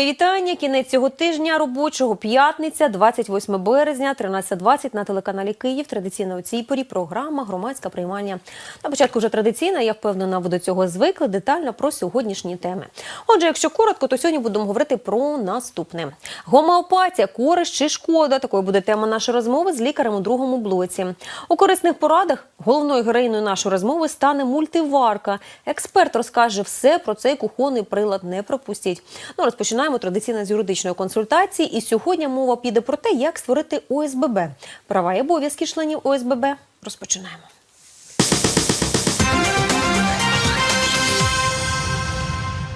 Мої вітання. Кінець цього тижня робочого п'ятниця, 28 березня, 13.20 на телеканалі Київ. Традиційно у цій порі програма громадська приймальня. На початку вже традиційна, я впевнена, ви до цього звикли детально про сьогоднішні теми. Отже, якщо коротко, то сьогодні будемо говорити про наступне: гомеопатія, користь чи шкода. Такою буде тема нашої розмови з лікарем у другому блоці. У корисних порадах головною героїною нашої розмови стане мультиварка. Експерт розкаже все про цей кухонний прилад. Не пропустіть. Ну розпочинаємо традиційно з юридичної консультації. І сьогодні мова піде про те, як створити ОСББ. Права і обов'язки членів ОСББ. Розпочинаємо.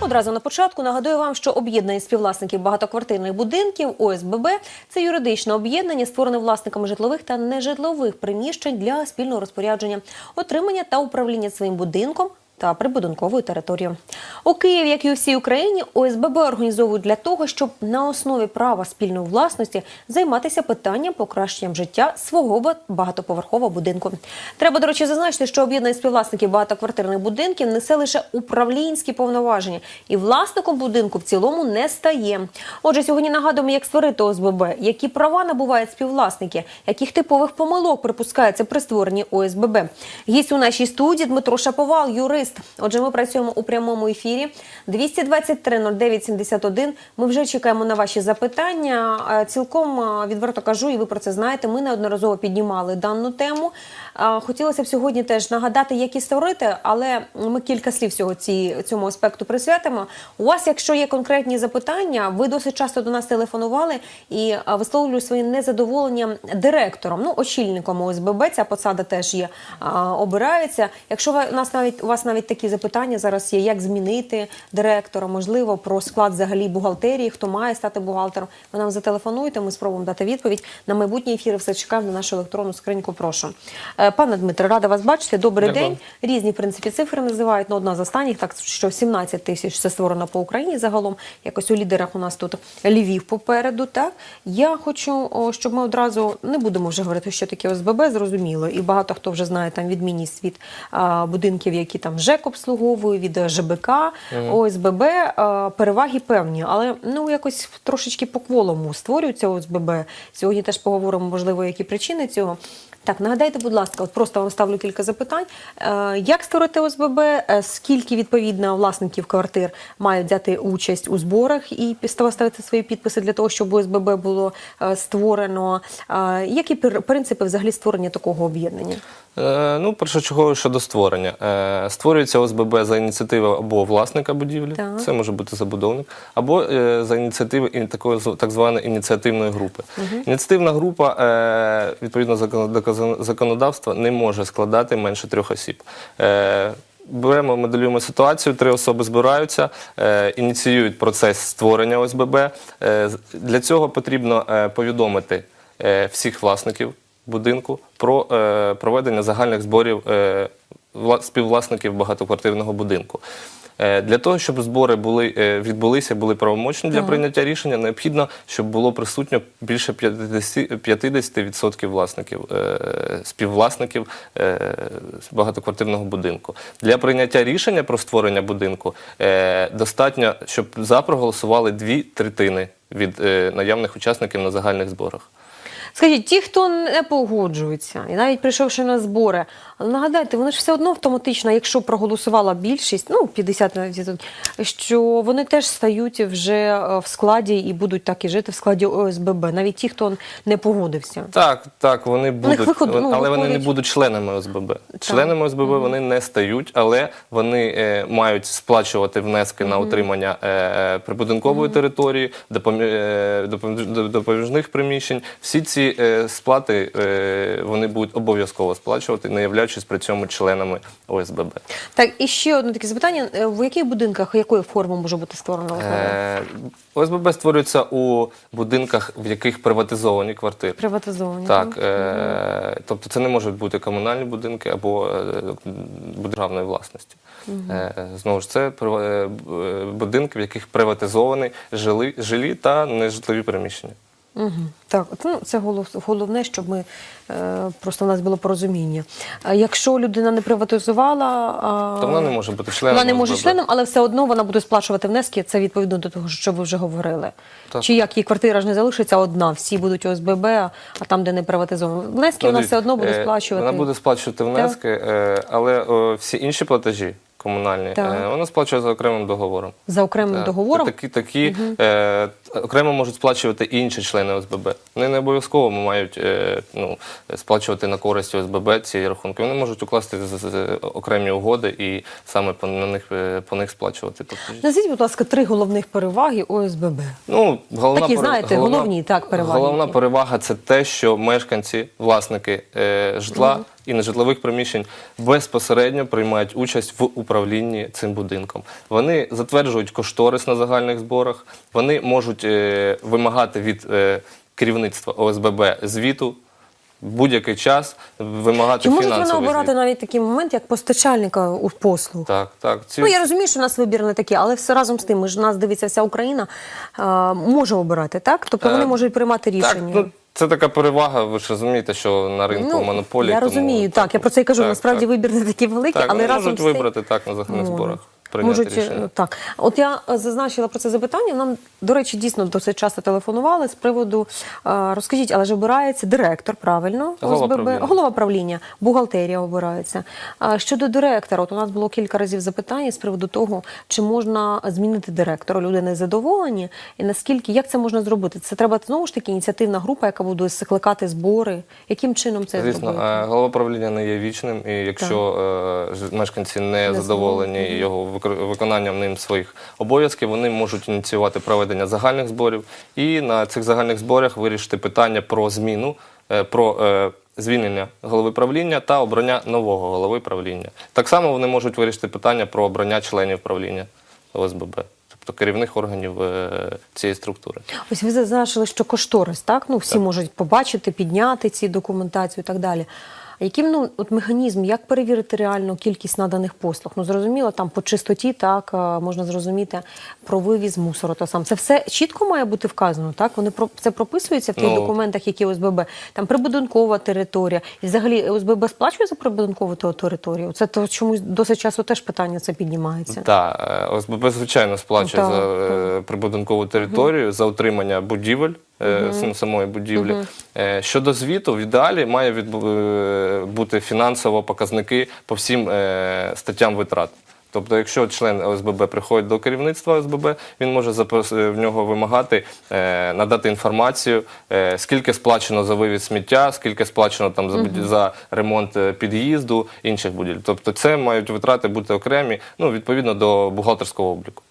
Одразу на початку нагадую вам, що об'єднання співвласників багатоквартирних будинків ОСББ це юридичне об'єднання, створене власниками житлових та нежитлових приміщень для спільного розпорядження, отримання та управління своїм будинком. Та прибудинковою територією у Києві, як і у всій Україні, ОСББ організовують для того, щоб на основі права спільної власності займатися питанням покращенням життя свого багатоповерхового будинку. Треба, до речі, зазначити, що об'єднання співвласників багатоквартирних будинків несе лише управлінські повноваження, і власником будинку в цілому не стає. Отже, сьогодні нагадуємо, як створити ОСББ, які права набувають співвласники, яких типових помилок припускається при створенні ОСББ. Гість у нашій студії Дмитро Шаповал, юрист. Отже, ми працюємо у прямому ефірі. 223 09 71. Ми вже чекаємо на ваші запитання. Е, Цілком е, відверто кажу, і ви про це знаєте. Ми неодноразово піднімали дану тему. Е, Хотілося б сьогодні теж нагадати, як і створити, але ми кілька слів цього ці, цьому аспекту присвятимо. У вас, якщо є конкретні запитання, ви досить часто до нас телефонували і висловлювали своє незадоволення директором, ну очільником ОСББ. Ця посада теж є обирається. Якщо ви нас навіть у вас навіть такі запитання зараз є, як змінити директора, можливо, про склад взагалі бухгалтерії, хто має стати бухгалтером. Ви нам зателефонуєте, ми спробуємо дати відповідь. На майбутні ефіри все чекаємо на нашу електронну скриньку. Прошу. Е, Пане Дмитре, рада вас бачити. Добрий Дякую. день. Різні в принципі цифри називають. Ну, одна з останніх, так що 17 тисяч це створено по Україні загалом. Якось у лідерах у нас тут Львів попереду. Так я хочу, щоб ми одразу не будемо вже говорити, що таке ОСББ, зрозуміло. І багато хто вже знає там відмінність від будинків, які там ЖЕК обслуговує, від е, ЖБК, ОСББ. переваги певні, але ну якось трошечки по кволому створюються ОСББ. Сьогодні теж поговоримо, можливо, які причини цього. Так, нагадайте, будь ласка, от просто вам ставлю кілька запитань. Е, як створити ОСББ? Е, Скільки відповідно власників квартир мають взяти участь у зборах і ставити свої підписи для того, щоб ОСББ було е, створено? Е, які принципи взагалі створення такого об'єднання? Е, Ну, першочергово щодо створення. Е, Створюється ОСББ за ініціативи або власника будівлі, Так. це може бути забудовник, або е, за ініціативи такої так званої ініціативної групи. Ініціативна група, відповідно законодавства, не може складати менше трьох осіб. Беремо, моделюємо ситуацію, три особи збираються, е, ініціюють процес створення ОСББ. Е, для цього потрібно е, повідомити е, всіх власників будинку про е, проведення загальних зборів е, вла- співвласників багатоквартирного будинку. Е, Для того, щоб збори були, е, відбулися, були правомочні для прийняття рішення, необхідно, щоб було присутньо більше 50%, 50% власників, е, співвласників е, багатоквартирного будинку. Для прийняття рішення про створення будинку е, достатньо, щоб за проголосували дві третини від е, наявних учасників на загальних зборах. Скажіть, ті, хто не погоджується, і навіть прийшовши на збори, нагадайте, вони ж все одно автоматично, якщо проголосувала більшість, ну 50 навіть, що вони теж стають вже е, в складі і будуть так і жити в складі ОСББ, навіть ті, хто не погодився. Так, так, вони будуть, виход- ну, але вони не будуть членами ОСББ. Членами ОСББ вони не стають, але вони е, мають сплачувати внески на утримання е, прибудинкової території, допомі- е, допоміж- допоміжних приміщень. Всі ці е, сплати е, вони будуть обов'язково сплачувати, не являючись при цьому членами ОСББ. Так, і ще одне таке запитання: Е, в яких будинках якої форми може бути створено ОСББ? Е, ОСББ створюється у будинках, в яких приватизовані квартири. Приватизовані. Так, е, тобто це не можуть бути комунальні будинки або е, державної власності. Е, знову ж це е, е, будинки, в яких приватизовані жили, жилі та нежитлові приміщення. Угу. Так, ну, це голов, головне, щоб ми е, просто в нас було порозуміння. Якщо людина не приватизувала, а, То вона не може бути членом. вона не може членом, але все одно вона буде сплачувати внески. Це відповідно до того, що ви вже говорили. Так. Чи як її квартира ж не залишиться одна, всі будуть ОСББ, а там, де не приватизовано. Внески вона Ну, все одно буде е, сплачувати. Вона буде сплачувати внески, е, але всі інші платежі комунальні, Так. е, вона сплачує за окремим договором. за окремим Так. договором. Такі, такі е, окремо можуть сплачувати і інші члени ОСББ. Вони не обов'язково мають е, ну, сплачувати на користь ОСББ ці рахунки. Вони можуть укласти з- з- з- окремі угоди і саме по, на них, е, по них сплачувати платежі. Назвіть, будь ласка, три головних переваги ОСББ. Ну, головна Такі, знаєте, головні, так, переваги Головна перевага це те, що мешканці, власники е, житла і нежитлових приміщень безпосередньо приймають участь в управлінні цим будинком. Вони затверджують кошторис на загальних зборах, вони можуть е, вимагати від е, керівництва ОСББ звіту. Будь-який час вимагати Чи фінансовий вона обирати звіт. навіть такий момент, як постачальника у послуг? Так, так. Ці... Ну я розумію, що у нас вибір не такий, але все разом з тим, ми ж нас дивиться вся Україна, а, може обирати, так? Тобто вони Е, можуть приймати Так, рішення. ну, це така перевага, ви ж розумієте, що на ринку монополії. Ну, Я тому- розумію, так, я про це і кажу. Так, насправді так. вибір не такий великий, Так, але вони разом можуть вибрати так на загальних зборах. Прийняти Можуть, е, рішення. так. От я е, зазначила про це запитання. Нам, до речі, дійсно досить часто телефонували з приводу. е, Розкажіть, але ж обирається директор, правильно? Голова ОСББ, правління. голова правління, бухгалтерія обирається. Щодо директора, от у нас було кілька разів запитання з приводу того, чи можна змінити директора. Люди не задоволені, і наскільки як це можна зробити? Це треба знову ж таки ініціативна група, яка буде скликати збори. Яким чином це Звісно, зробити? е, голова правління не є вічним, і якщо е, ж- мешканці не, Не задоволені його виконанням ним своїх обов'язків, вони можуть ініціювати проведення загальних зборів і на цих загальних зборах вирішити питання про зміну, е, про е, звільнення голови правління та обрання нового голови правління. Так само вони можуть вирішити питання про обрання членів правління ОСББ, тобто керівних органів е, цієї структури. Ось ви зазначили, що кошторис, так? Ну, всі можуть побачити, підняти ці документацію і так далі. Яким ну, от механізм, як перевірити реальну кількість наданих послуг? Ну, зрозуміло, там по чистоті, так, е, можна зрозуміти про вивіз мусору. То сам. Це все чітко має бути вказано, так? Вони про це прописується в тих Ну. документах, які ОСББ. Там прибудинкова територія. І взагалі ОСББ сплачує за прибудинкову те- територію? Це то чомусь досить часто теж питання це піднімається. Так, е, ОСББ, звичайно, сплачує Так, за е, прибудинкову територію, за утримання будівель. Сам- Самої будівлі Е, щодо звіту, в ідеалі має відбу- е, бути фінансово показники по всім статтям витрат. Тобто, якщо член ОСББ приходить до керівництва ОСББ, він може в нього вимагати надати інформацію, скільки сплачено за вивіз сміття, скільки сплачено там за, буді- за ремонт під'їзду, інших будівель. Тобто, це мають витрати бути окремі, ну відповідно до бухгалтерського обліку.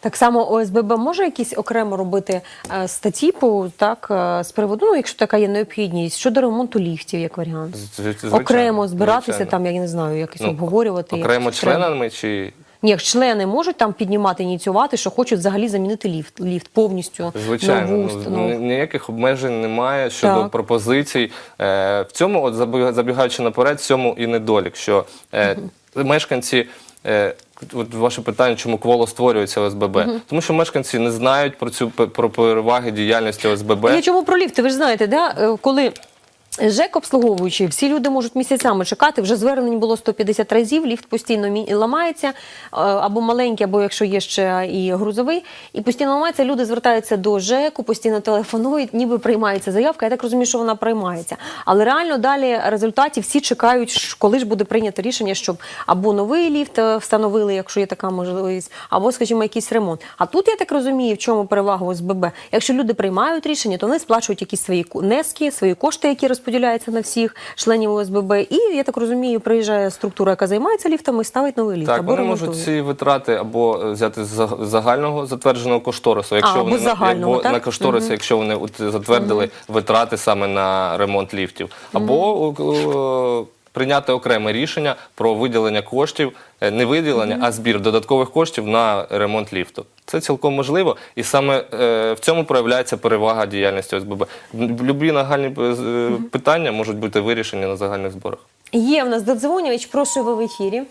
Так само ОСББ може якісь окремо робити е, статті по так е, з приводу, ну якщо така є необхідність щодо ремонту ліфтів, як варіант. З- звичайно, окремо збиратися звичайно. там, я не знаю, якось Ну, обговорювати. окремо якось окремо. членами чи Ні, як члени можуть там піднімати, ініціювати, що хочуть взагалі замінити ліфт, ліфт повністю Звичайно, нову ну, ні- ніяких обмежень немає щодо Так. пропозицій. Е, в цьому, от заби- забігаючи наперед, в цьому і недолік, що е, мешканці. Е, От ваше питання, чому кволо створюється ОСББ? Тому що мешканці не знають про цю про переваги діяльності ОСББ. Я чому про ліфти? Ви ж знаєте, да? е, коли ЖЕК обслуговуючий, всі люди можуть місяцями чекати. Вже звернень було 150 разів, ліфт постійно ламається, е, або маленький, або якщо є ще і грузовий, і постійно ламається. Люди звертаються до ЖЕКу, постійно телефонують, ніби приймається заявка. Я так розумію, що вона приймається. Але реально далі результатів всі чекають, коли ж буде прийнято рішення, щоб або новий ліфт е, встановили, якщо є така можливість, або, скажімо, якийсь ремонт. А тут я так розумію, в чому перевага ОСББ. Якщо люди приймають рішення, то вони сплачують якісь свої внески, свої кошти, які розподіляються на всіх членів ОСББ. І я так розумію, приїжджає структура, яка займається ліфтами, і ставить новий ліфт. Так, або вони ремонтує. можуть ці витрати або е, взяти з за- загального затвердженого кошторису, якщо А, або вони на- загального, або так? на кошторисі, якщо вони затвердили витрати саме на ремонт ліфтів, або о, прийняти окреме рішення про виділення коштів, е, не виділення, а збір додаткових коштів на ремонт ліфту. Це цілком можливо, і саме е, в цьому проявляється перевага діяльності ОСББ. Любі нагальні е, питання можуть бути вирішені на загальних зборах. Є в нас додзвонювач, прошу ви в ефірі.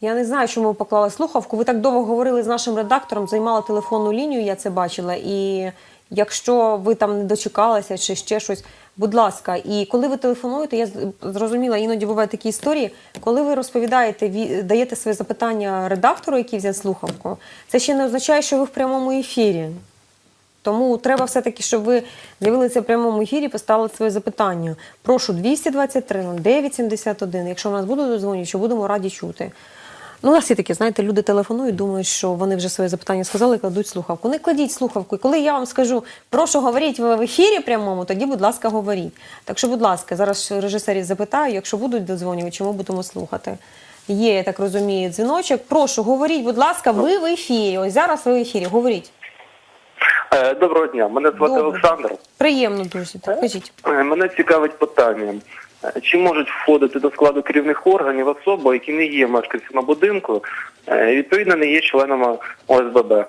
Я не знаю, чому ви поклали слухавку. Ви так довго говорили з нашим редактором, займали телефонну лінію, я це бачила. І якщо ви там не дочекалися чи ще щось, будь ласка, і коли ви телефонуєте, я зрозуміла, іноді бувають такі історії, коли ви розповідаєте, ві- даєте своє запитання редактору, який взяв слухавку, це ще не означає, що ви в прямому ефірі. Тому треба все-таки, щоб ви з'явилися в прямому ефірі, поставили своє запитання. Прошу 223 0971. Якщо в нас будуть дозвонювати, будемо раді чути. Ну, у нас є такі, знаєте, люди телефонують, думають, що вони вже своє запитання сказали, кладуть слухавку. Не кладіть слухавку. І коли я вам скажу, прошу говоріть ви в ефірі прямому, тоді, будь ласка, говоріть. Так що, будь ласка, зараз режисерів запитаю, якщо будуть дозвонювати, чому будемо слухати. Є, я так розумію, дзвіночок. Прошу, говоріть, будь ласка, ви в ефірі. Ось зараз ви в ефірі. Говоріть. Е, Доброго дня, мене звати Добре. Олександр. Приємно дуже. Так, кажіть. Е, Мене цікавить питання. Е, Чи можуть входити до складу керівних органів особи, які не є мешканцями будинку, е, і, відповідно не є членами ОСББ?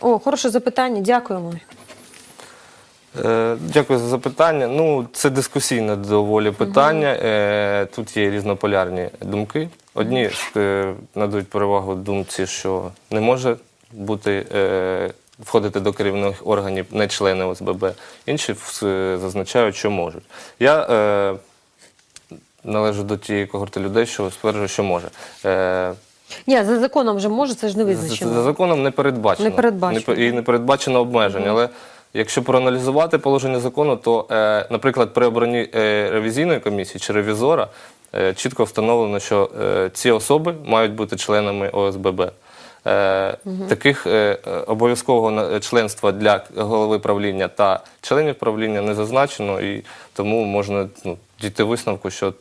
О, хороше запитання, дякуємо. Е, Дякую за запитання. Ну, це дискусійне доволі питання. Е, Тут є різнополярні думки. Одні е, надають перевагу думці, що не може бути е, входити до керівних органів не члени ОСББ. Інші зазначають, що можуть. Я е, належу до тієї когорти людей, що стверджує, що може. Е, Ні, за законом вже може, це ж не визначено. за законом не передбачено. Не передбачено. Не і не передбачено обмежень. Але якщо проаналізувати положення закону, то, е, наприклад, при обранні е, ревізійної комісії чи ревізора е, чітко встановлено, що е, ці особи мають бути членами ОСББ. Е, Таких е, обов'язкового членства для голови правління та членів правління не зазначено, і тому можна ну, дійти висновку, що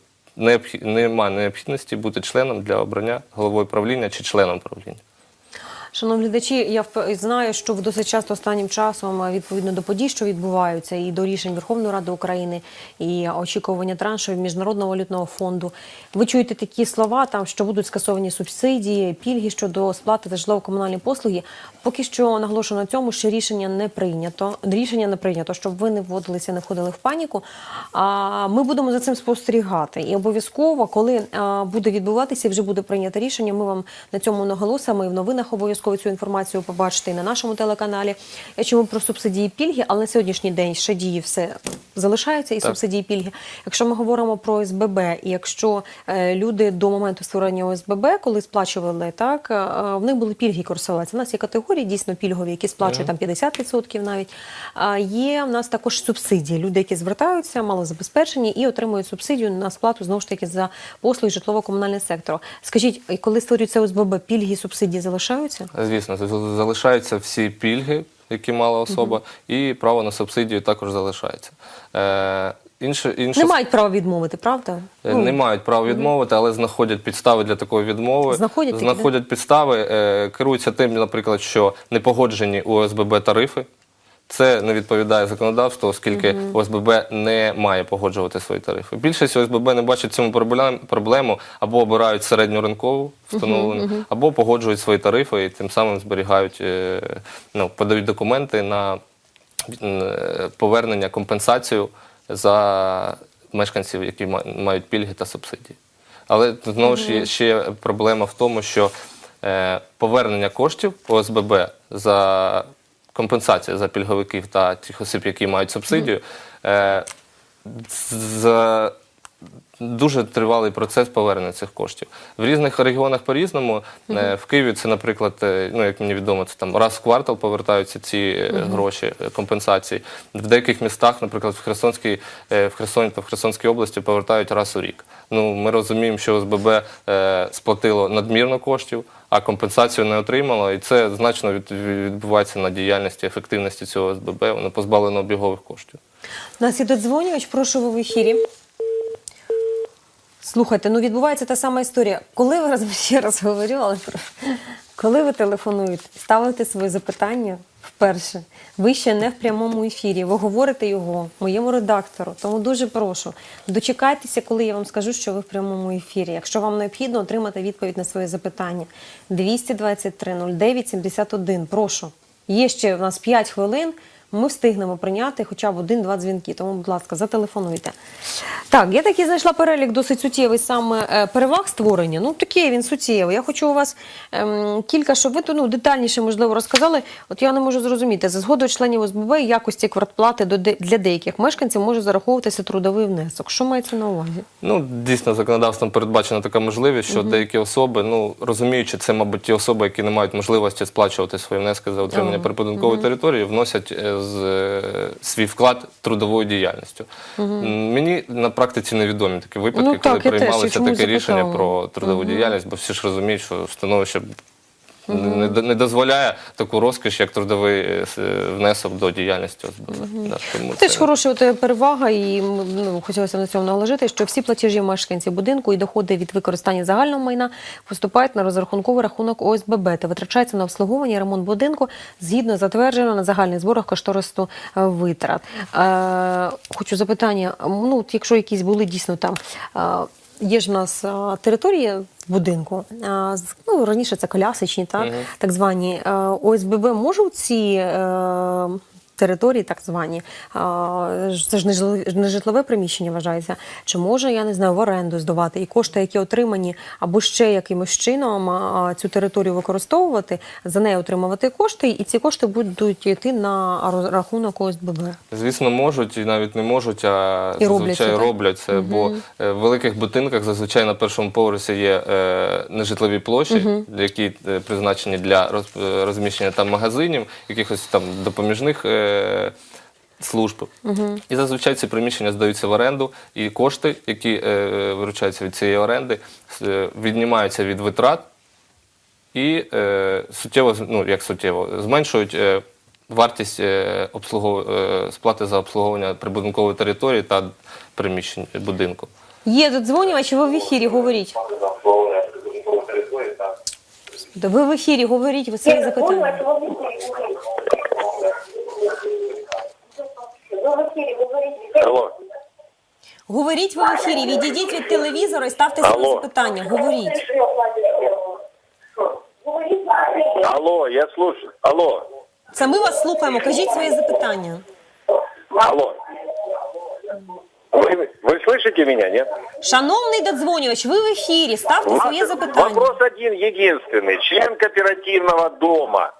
немає необхідності бути членом для обрання головою правління чи членом правління. Шановні глядачі, я знаю, що в досить часто останнім часом, е, відповідно до подій, що відбуваються, і до рішень Верховної Ради України, і очікування траншів Міжнародного валютного фонду. Ви чуєте такі слова, там що будуть скасовані субсидії, пільги щодо сплати за житлово-комунальні послуги. Поки що наголошую на цьому, що рішення не прийнято. Рішення не прийнято, щоб ви не вводилися, не входили в паніку. А ми будемо за цим спостерігати. І обов'язково, коли буде відбуватися, вже буде прийнято рішення. Ми вам на цьому наголосимо і в новинах обов'язково цю інформацію побачите і на нашому телеканалі. Чому про субсидії пільги, але на сьогоднішній день ще дії все залишаються і Так. субсидії пільги. Якщо ми говоримо про ОСББ, і якщо е, люди до моменту створення ОСББ, коли сплачували, так е, в них були пільги курсовець. У нас є категорії дійсно пільгові, які сплачують там 50% навіть. А є в нас також субсидії. Люди, які звертаються, малозабезпечені і отримують субсидію на сплату знову ж таки за послуги житлово-комунального сектору. Скажіть, коли створюється ОСББ, пільги і субсидії залишаються? Звісно, залишаються всі пільги, які мала особа, і право на субсидію також залишається. Е, інше, інше, Не мають права відмовити, правда? е, не мають права відмовити, але знаходять підстави для такої відмови. Знаходять такі, знаходять підстави, е, керуються тим, наприклад, що не погоджені ОСББ тарифи. Це не відповідає законодавству, оскільки ОСББ не має погоджувати свої тарифи. Більшість ОСББ не бачить цьому проблему або обирають середньоринкову встановлену, або погоджують свої тарифи і тим самим зберігають, е, ну, подають документи на е, повернення компенсацію за мешканців, які мають пільги та субсидії. Але знову ж є ще проблема в тому, що е, повернення коштів ОСББ за компенсація за пільговиків та тих осіб, які мають субсидію, е, за дуже тривалий процес повернення цих коштів. В різних регіонах по-різному. Е, В Києві це, наприклад, е, ну як мені відомо, це там раз в квартал повертаються ці е, гроші компенсації. В деяких містах, наприклад, в Херсонській, в Херсоні та в Херсонській області повертають раз у рік. Ну, ми розуміємо, що ОСББ сплатило надмірно коштів, а компенсацію не отримало, і це значно від- відбувається на діяльності, ефективності цього ОСББ. Воно позбавлено обігових коштів. У нас є додзвонювач, прошу ви в ефірі. Слухайте, ну відбувається та сама історія. Коли ви раз ще раз говорю, але коли ви телефонуєте, ставите свої запитання вперше, ви ще не в прямому ефірі, ви говорите його моєму редактору. Тому дуже прошу, дочекайтеся, коли я вам скажу, що ви в прямому ефірі. Якщо вам необхідно отримати відповідь на своє запитання. 223 09 71. Прошу. Є ще у нас 5 хвилин. Ми встигнемо прийняти хоча б один-два дзвінки. Тому, будь ласка, зателефонуйте. Так, я таки знайшла перелік досить суттєвий саме е, переваг створення. Ну, такий він суттєвий. Я хочу у вас ем, кілька, щоб ви ну, детальніше, можливо, розказали. От я не можу зрозуміти, за згодою членів ОСББ якості квартплати для деяких мешканців може зараховуватися трудовий внесок. Що мається на увазі? Ну, дійсно, законодавством передбачена така можливість, що деякі особи, ну розуміючи, це, мабуть, ті особи, які не мають можливості сплачувати свої внески за отримання Ага. прибудинкової території, вносять е, з, е, свій вклад трудовою діяльністю. Угу. Мені на практиці невідомі такі випадки, Ну, коли так, я теж, приймалося таке рішення про трудову діяльність, бо всі ж розуміють, що становище. Не, не дозволяє таку розкіш, як трудовий е, е, внесок до діяльності ОСББ. Да, тому Теж це- хороша от, перевага, і ну, хотілося на цьому наложити, що всі платежі мешканців будинку і доходи від використання загального майна поступають на розрахунковий рахунок ОСББ та витрачаються на обслуговування і ремонт будинку згідно затвердженого на загальних зборах кошторису е, витрат. Е, хочу запитання: ну, якщо якісь були дійсно там. Є ж в нас територія території в будинку. Ну, раніше це колясичні, так, так звані. ОСББ можуть ці е, території, так звані, це ж не житлове- приміщення вважається. Чи може, я не знаю, в оренду здавати і кошти, які отримані, або ще якимось чином цю територію використовувати, за неї отримувати кошти, і ці кошти будуть йти на рахунок ОСББ. Звісно, можуть і навіть не можуть, а І зазвичай роблять це. Бо е, в великих будинках зазвичай на першому поверсі є е, нежитлові площі, які е, призначені для роз- розміщення там магазинів, якихось там допоміжних. Служб. І зазвичай ці приміщення здаються в оренду, і кошти, які е, виручаються від цієї оренди, е, віднімаються від витрат і е, суттєво, з- ну як суттєво, зменшують е, вартість е, обслугов... е, сплати за обслуговування прибудинкової території та приміщень будинку. Є додзвонювач, ви в ефірі говоріть. Ви в ефірі говоріть, ви свої запитання. Алло. Говоріть ви в ефірі, відійдіть від телевізора і ставте свої Алло. запитання. Говоріть. Алло, я слушаю. Алло. Це ми вас слухаємо. Кажіть своє запитання. Алло. Вы, вы слышите меня, нет? Шановний додзвонювач, ви в ефірі, ставте своє Ваш- запитання. Вопрос один единственный. Член кооперативного дома.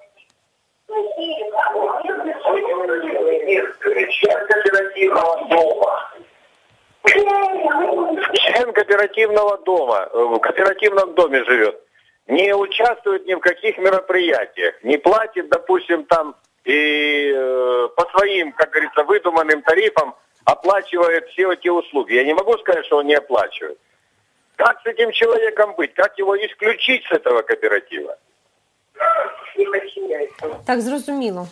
Член кооперативного дома. Э, в кооперативном доме живет, не участвует ни в каких мероприятиях, не платит, допустим, там и э, по своим, как говорится, выдуманным тарифам оплачивает все эти услуги. Я не могу сказать, что он не оплачивает. Как с этим человеком быть? Как его исключить с этого кооператива? Так, зрозуміло.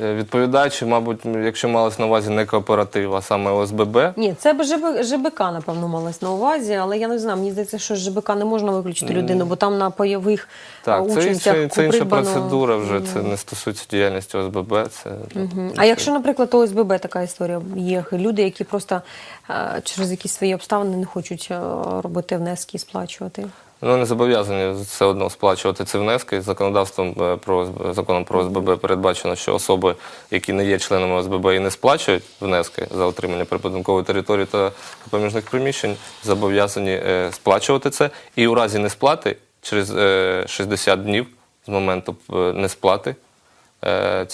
Відповідаючи, мабуть, якщо малось на увазі не кооператив, а саме ОСББ, Ні, це б ЖБ, ЖБК, напевно, малось на увазі, але я не знаю, мені здається, що з ЖБК не можна виключити людину, бо там на пайових так, це, участях інша, це інша придбано- процедура вже, це не стосується діяльності ОСББ. Це, Мгм. А якщо, наприклад, ОСББ така історія є, люди, які просто е, через якісь свої обставини не хочуть е, робити внески і сплачувати. Ну, не зобов'язані все одно сплачувати ці внески. Законодавством е, про законом про ОСББ передбачено, що особи, які не є членами ОСББ і не сплачують внески за отримання прибудинкової території та допоміжних приміщень, зобов'язані е, сплачувати це. І у разі несплати через е, 60 днів з моменту е, несплати е,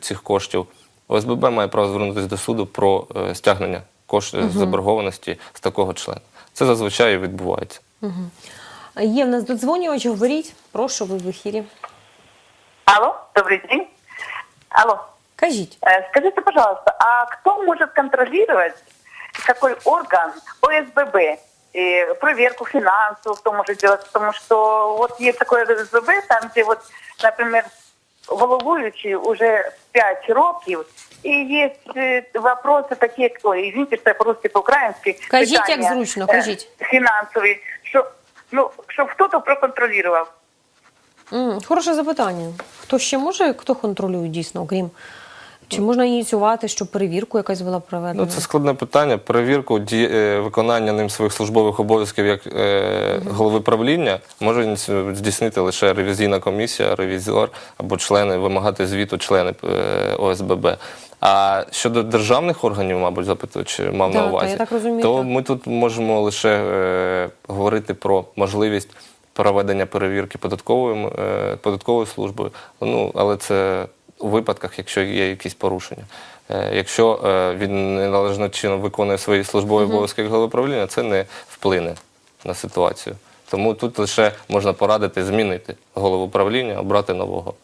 цих коштів, ОСББ має право звернутися до суду про е, стягнення коштів заборгованості з такого члена. Це зазвичай і відбувається. Є в нас додзвонювач, говоріть, прошу, ви в ефірі. Алло, добрый день. Алло, Кажіть. э, скажите, пожалуйста, а кто может контролировать, какой орган ОСББ, и проверку финансов, кто может делать? Потому что вот есть такое ОСББ, там, где вот, например, головуючий уже 5 років, і є е, вопроси такі, ой, извините, що я по-русски, по-українськи. Кажіть, як зручно, е, кажіть. Фінансові, що, ну, щоб хтось Чи можна ініціювати, щоб перевірку якась була проведена? Ну, це складне питання. Перевірку ді... е, виконання ним своїх службових обов'язків як е... голови правління може здійснити лише ревізійна комісія, ревізор або члени, вимагати звіту члени е... ОСББ. А щодо державних органів, мабуть, запитуючи, мав Да, на увазі, так розумію, то так. ми тут можемо лише е... говорити про можливість проведення перевірки податковою, е... податковою службою. Ну, але це у випадках, якщо є якісь порушення. Е, Якщо е, він неналежним чином виконує свої службові обов'язки як голови правління, це не вплине на ситуацію. Тому тут лише можна порадити змінити голову правління, обрати нового.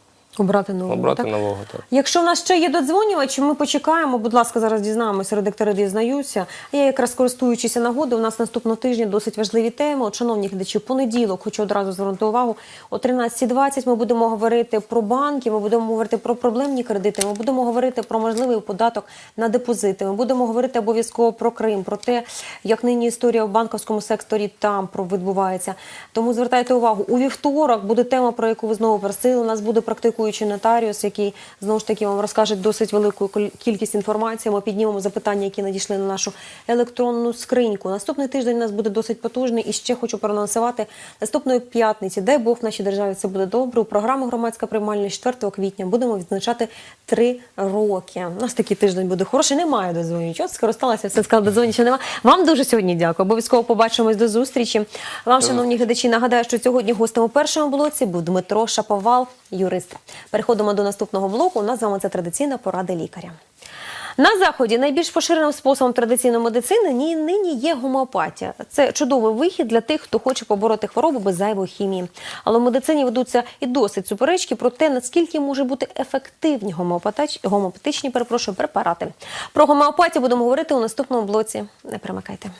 Обрати нового. Обрати так? нового, так. Якщо в нас ще є додзвонювачі, ми почекаємо. Будь ласка, зараз дізнаємося, редактори дізнаються. Я якраз користуючися нагодою, у нас наступного тижня досить важливі теми. От, шановні глядачі, понеділок хочу одразу звернути увагу. О 13.20 ми будемо говорити про банки, ми будемо говорити про проблемні кредити, ми будемо говорити про можливий податок на депозити. Ми будемо говорити обов'язково про Крим, про те, як нині історія в банківському секторі там відбувається. Тому звертайте увагу, у вівторок буде тема, про яку ви знову просили. У нас буде практикуючий нотаріус, який знову ж таки вам розкаже досить велику кількість інформації. Ми піднімемо запитання, які надійшли на нашу електронну скриньку. Наступний тиждень у нас буде досить потужний. І ще хочу проанонсувати наступної п'ятниці. Дай Бог в нашій державі все буде добре. У програмі громадська приймальня 4 квітня будемо відзначати три роки. У нас такий тиждень буде хороший. Немає дозвонювачів. От скористалася, все сказала, дозвонювача нема. Вам дуже сьогодні дякую. Обов'язково побачимось до зустрічі. Вам, шановні глядачі, нагадаю, що сьогодні гостем у першому блоці був Дмитро Шаповал, юрист. Переходимо до наступного блоку. У нас з вами це традиційна порада лікаря. На заході найбільш поширеним способом традиційної медицини нині є гомеопатія. Це чудовий вихід для тих, хто хоче побороти хворобу без зайвої хімії. Але в медицині ведуться і досить суперечки про те, наскільки може бути ефективні гомеопатич... гомеопатичні перепрошую, препарати. Про гомеопатію будемо говорити у наступному блоці. Не перемикайте.